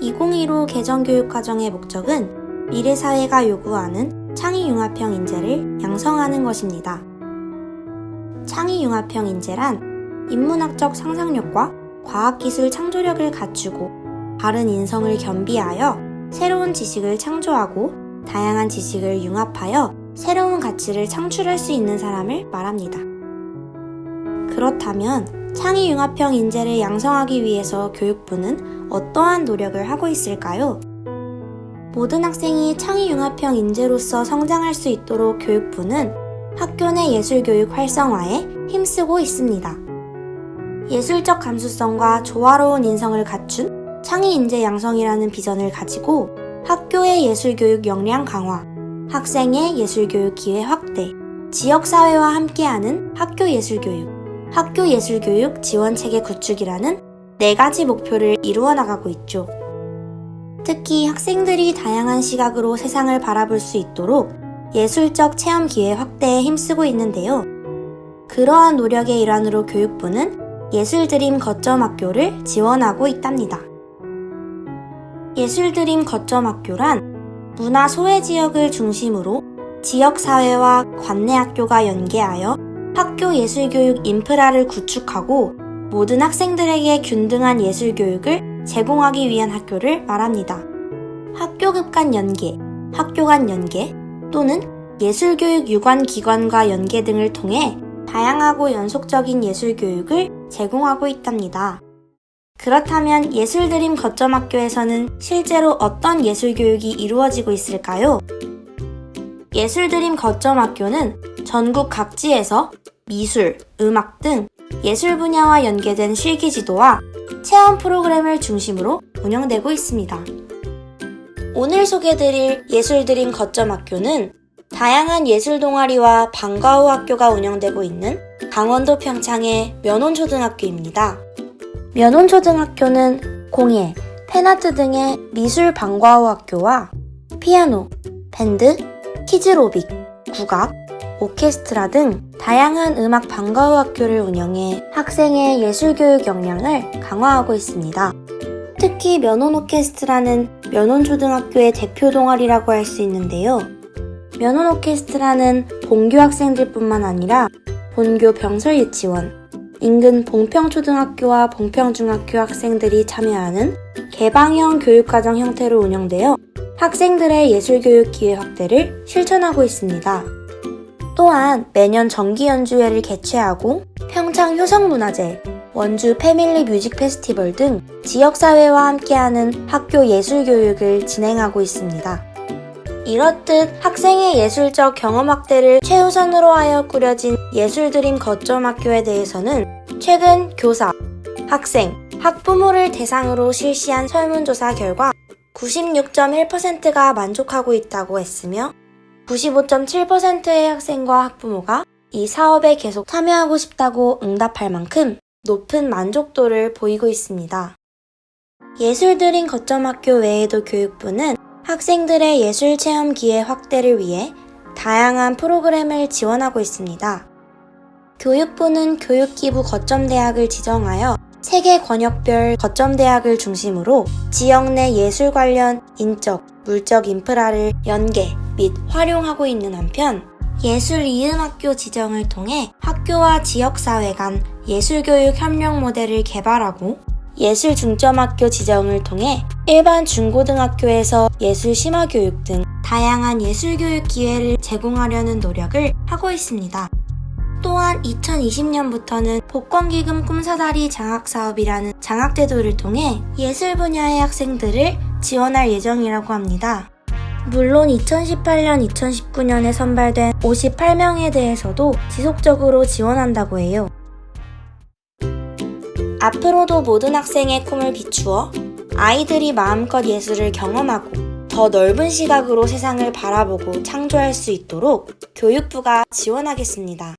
2015 개정교육과정의 목적은 미래사회가 요구하는 창의융합형 인재를 양성하는 것입니다. 창의융합형 인재란 인문학적 상상력과 과학기술 창조력을 갖추고 바른 인성을 겸비하여 새로운 지식을 창조하고 다양한 지식을 융합하여 새로운 가치를 창출할 수 있는 사람을 말합니다. 그렇다면 창의 융합형 인재를 양성하기 위해서 교육부는 어떠한 노력을 하고 있을까요? 모든 학생이 창의 융합형 인재로서 성장할 수 있도록 교육부는 학교 내 예술교육 활성화에 힘쓰고 있습니다. 예술적 감수성과 조화로운 인성을 갖춘 창의 인재 양성이라는 비전을 가지고 학교의 예술교육 역량 강화, 학생의 예술교육 기회 확대, 지역사회와 함께하는 학교 예술교육, 학교 예술교육 지원 체계 구축이라는 네 가지 목표를 이루어 나가고 있죠. 특히 학생들이 다양한 시각으로 세상을 바라볼 수 있도록 예술적 체험 기회 확대에 힘쓰고 있는데요. 그러한 노력의 일환으로 교육부는 예술드림 거점 학교를 지원하고 있답니다. 예술드림 거점 학교란 문화 소외 지역을 중심으로 지역사회와 관내 학교가 연계하여 학교 예술교육 인프라를 구축하고 모든 학생들에게 균등한 예술교육을 제공하기 위한 학교를 말합니다. 학교급 간 연계, 학교 간 연계 또는 예술교육 유관 기관과 연계 등을 통해 다양하고 연속적인 예술교육을 제공하고 있답니다. 그렇다면 예술드림 거점학교에서는 실제로 어떤 예술교육이 이루어지고 있을까요? 예술드림 거점학교는 전국 각지에서 미술, 음악 등 예술 분야와 연계된 실기 지도와 체험 프로그램을 중심으로 운영되고 있습니다. 오늘 소개드릴 예술드림 거점학교는 다양한 예술 동아리와 방과 후 학교가 운영되고 있는 강원도 평창의 면원초등학교입니다. 면원초등학교는 공예, 펜아트 등의 미술 방과 후 학교와 피아노, 밴드, 키즈로빅, 국악, 오케스트라 등 다양한 음악 방과 후 학교를 운영해 학생의 예술교육 역량을 강화하고 있습니다. 특히 면원 오케스트라는 면원 초등학교의 대표 동아리라고 할 수 있는데요. 면원 오케스트라는 본교 학생들뿐만 아니라 본교 병설 유치원, 인근 봉평초등학교와 봉평중학교 학생들이 참여하는 개방형 교육과정 형태로 운영되어 학생들의 예술교육 기회 확대를 실천하고 있습니다. 또한 매년 정기 연주회를 개최하고 평창 효성문화제, 원주 패밀리 뮤직 페스티벌 등 지역사회와 함께하는 학교 예술 교육을 진행하고 있습니다. 이렇듯 학생의 예술적 경험 확대를 최우선으로 하여 꾸려진 예술드림 거점학교에 대해서는 최근 교사, 학생, 학부모를 대상으로 실시한 설문조사 결과 96.1%가 만족하고 있다고 했으며 95.7%의 학생과 학부모가 이 사업에 계속 참여하고 싶다고 응답할 만큼 높은 만족도를 보이고 있습니다. 예술드림 거점학교 외에도 교육부는 학생들의 예술 체험 기회 확대를 위해 다양한 프로그램을 지원하고 있습니다. 교육부는 교육기부 거점대학을 지정하여 세계 권역별 거점대학을 중심으로 지역 내 예술 관련 인적, 물적 인프라를 연계 및 활용하고 있는 한편 예술 이음학교 지정을 통해 학교와 지역사회 간 예술교육 협력 모델을 개발하고 예술 중점학교 지정을 통해 일반 중고등학교에서 예술 심화 교육 등 다양한 예술 교육 기회를 제공하려는 노력을 하고 있습니다. 또한 2020년부터는 복권기금 꿈사다리 장학사업이라는 장학제도를 통해 예술 분야의 학생들을 지원할 예정이라고 합니다. 물론 2018년, 2019년에 선발된 58명에 대해서도 지속적으로 지원한다고 해요. 앞으로도 모든 학생의 꿈을 비추어 아이들이 마음껏 예술을 경험하고 더 넓은 시각으로 세상을 바라보고 창조할 수 있도록 교육부가 지원하겠습니다.